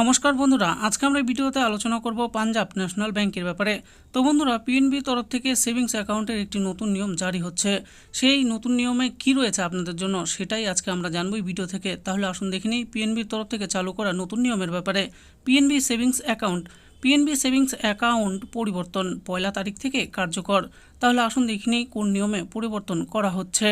নমস্কার বন্ধুরা, আজকে আমরা ভিডিওতে আলোচনা করব পাঞ্জাব ন্যাশনাল ব্যাংকের ব্যাপারে। তো বন্ধুরা পিএনবি তরফ থেকে সেভিংস অ্যাকাউন্টের একটি নতুন নিয়ম জারি হচ্ছে। সেই নতুন নিয়মে কি রয়েছে আপনাদের জন্য সেটাই আজকে আমরা জানব এই ভিডিও থেকে। তাহলে আসুন দেখে নিই পিএনবির তরফ থেকে চালু করা নতুন নিয়মের ব্যাপারে। PNB savings account. PNB savings account পরিবর্তন পয়লা তারিখ থেকে কার্যকর। তাহলে আসুন দেখে নিই কোন নিয়মে পরিবর্তন করা হচ্ছে।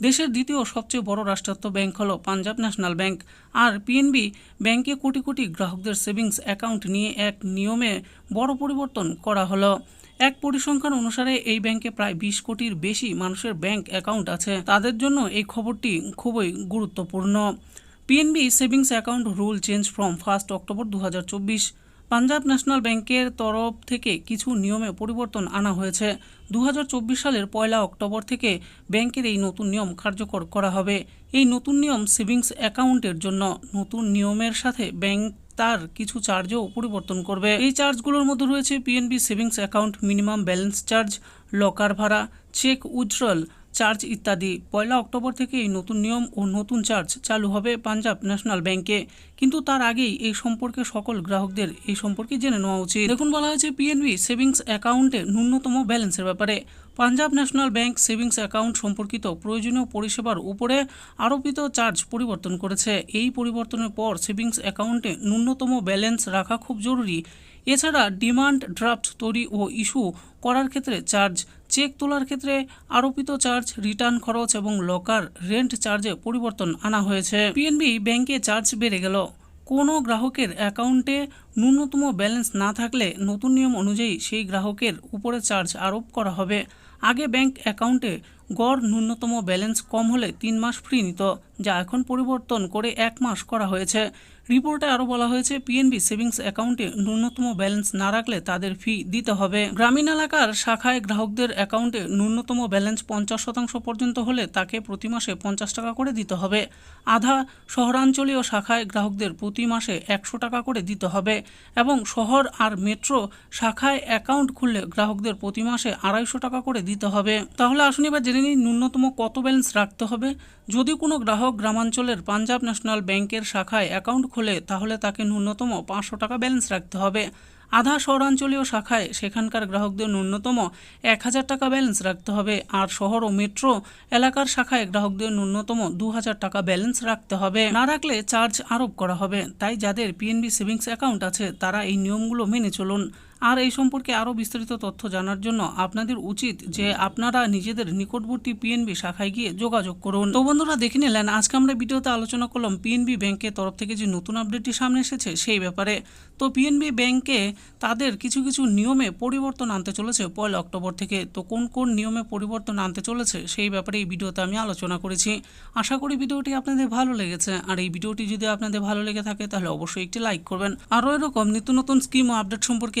দেশের দ্বিতীয় সবচেয়ে বড় রাষ্ট্রায়ত্ত ব্যাংক হলো পাঞ্জাব ন্যাশনাল ব্যাংক। আর পিএনবি ব্যাংকে কোটি কোটি গ্রাহকদের সেভিংস অ্যাকাউন্ট নিয়ে এক নিয়মে বড় পরিবর্তন করা হলো। এক পরিসংখ্যান অনুসারে এই ব্যাংকে প্রায় বিশ কোটির বেশি মানুষের ব্যাংক অ্যাকাউন্ট আছে। তাদের জন্য এই খবরটি খুবই গুরুত্বপূর্ণ। PNB savings account rule change from first October দু হাজার চব্বিশ। পাঞ্জাব ন্যাশনাল ব্যাংকের তরফ থেকে কিছু নিয়মে পরিবর্তন আনা হয়েছে। দু হাজার চব্বিশ সালের পয়লা অক্টোবর থেকে ব্যাংকের এই নতুন নিয়ম কার্যকর করা হবে। এই নতুন নিয়ম সেভিংস অ্যাকাউন্টের জন্য নতুন নিয়মের সাথে ব্যাংক তার কিছু চার্জও পরিবর্তন করবে। এই চার্জগুলোর মধ্যে রয়েছে PNB savings account, minimum balance charge, locker ভাড়া, চেক উইথড্রল চার্জ ইত্যাদি। পয়লা অক্টোবর থেকে এই নতুন নিয়ম ও নতুন চার্জ চালু হবে পাঞ্জাব ন্যাশনাল ব্যাংকে। কিন্তু তার আগেই এই সম্পর্কে সকল গ্রাহকদের এই সম্পর্কে জেনে নেওয়া উচিত। দেখুন, বলা হয়েছে পিএনবি সেভিংস অ্যাকাউন্টে ন্যূনতম ব্যালেন্সের ব্যাপারে। Punjab National Bank savings account সম্পর্কিত প্রয়োজনীয় পরিষেবার উপরে আরোপিত চার্জ পরিবর্তন করেছে। এই পরিবর্তনের পর সেভিংস অ্যাকাউন্টে ন্যূনতম ব্যালেন্স রাখা খুব জরুরি। এছাড়া ডিমান্ড ড্রাফট তৈরি ও ইস্যু করার ক্ষেত্রে চার্জ চেক তোলার ক্ষেত্রে আরোপিত চার্জ, রিটার্ন খরচ এবং লকার রেন্ট চার্জে পরিবর্তন আনা হয়েছে। পিএনবি ব্যাংকে চার্জ বেড়ে গেল। কোনো গ্রাহকের অ্যাকাউন্টে ন্যূনতম ব্যালেন্স না থাকলে নতুন নিয়ম অনুযায়ী সেই গ্রাহকের উপরে চার্জ আরোপ করা হবে। আগে ব্যাংক অ্যাকাউন্টে গড় ন্যূনতম ব্যালেন্স কম হলে তিন মাস ফ্রি নিত, যা এখন পরিবর্তন করে এক মাস করা হয়েছে। রিপোর্টে আরও বলা হয়েছে পিএনবি সেভিংস অ্যাকাউন্টে ন্যূনতম ব্যালেন্স না রাখলে তাদের ফি দিতে হবে। গ্রামীণ এলাকার শাখায় গ্রাহকদের অ্যাকাউন্টে ন্যূনতম ব্যালেন্স পঞ্চাশ শতাংশ পর্যন্ত হলে তাকে প্রতি মাসে পঞ্চাশ টাকা করে দিতে হবে। আধা শহরাঞ্চলীয় শাখায় গ্রাহকদের প্রতি মাসে একশো টাকা করে দিতে হবে এবং শহর আর মেট্রো শাখায় অ্যাকাউন্ট খুললে গ্রাহকদের প্রতি মাসে আড়াইশো টাকা করে দিতে হবে। তাহলে আসুন এবার জেনে নিই, ন্যূনতম কত ব্যালেন্স রাখতে হবে? যদি কোনো গ্রাহক গ্রামাঞ্চলের পাঞ্জাব ন্যাশনাল ব্যাংকের শাখায় অ্যাকাউন্ট খোলে, তাহলে তাকে ন্যূনতম পাঁচশো টাকা ব্যালেন্স রাখতে হবে। আধা শহরাঞ্চলীয় শাখায় সেখানকার গ্রাহকদের ন্যূনতম এক হাজার টাকা ব্যালেন্স রাখতে হবে। আর শহর ও মেট্রো এলাকার শাখায় গ্রাহকদের ন্যূনতম দু হাজার টাকা ব্যালেন্স রাখতে হবে। না রাখলে চার্জ আরোপ করা হবে। তাই যাদের পিএনবি সেভিংস অ্যাকাউন্ট আছে, তারা এই নিয়মগুলো মেনে চলুন। আর এই সম্পর্কে আরও বিস্তারিত তথ্য জানার জন্য আপনাদের উচিত যে আপনারা নিজেদের নিকটবর্তী পিএনবি শাখায় গিয়ে যোগাযোগ করুন। তো বন্ধুরা, দেখে নিলেন, আজকে আমরা ভিডিওতে আলোচনা করলাম পিএনবি ব্যাংকের তরফ থেকে যে নতুন আপডেটটি সামনে এসেছে সেই ব্যাপারে। তো পিএনবি ব্যাংকে তাদের কিছু কিছু নিয়মে পরিবর্তন আনতে চলেছে পয়লা অক্টোবর থেকে। তো কোন কোন নিয়মে পরিবর্তন আনতে চলেছে সেই ব্যাপারে এই ভিডিওতে আমি আলোচনা করেছি। আশা করি ভিডিওটি আপনাদের ভালো লেগেছে। আর এই ভিডিওটি যদি আপনাদের ভালো লেগে থাকে, তাহলে অবশ্যই একটি লাইক করবেন। আরও এরকম নিত্য নতুন স্কিম ও আপডেট সম্পর্কে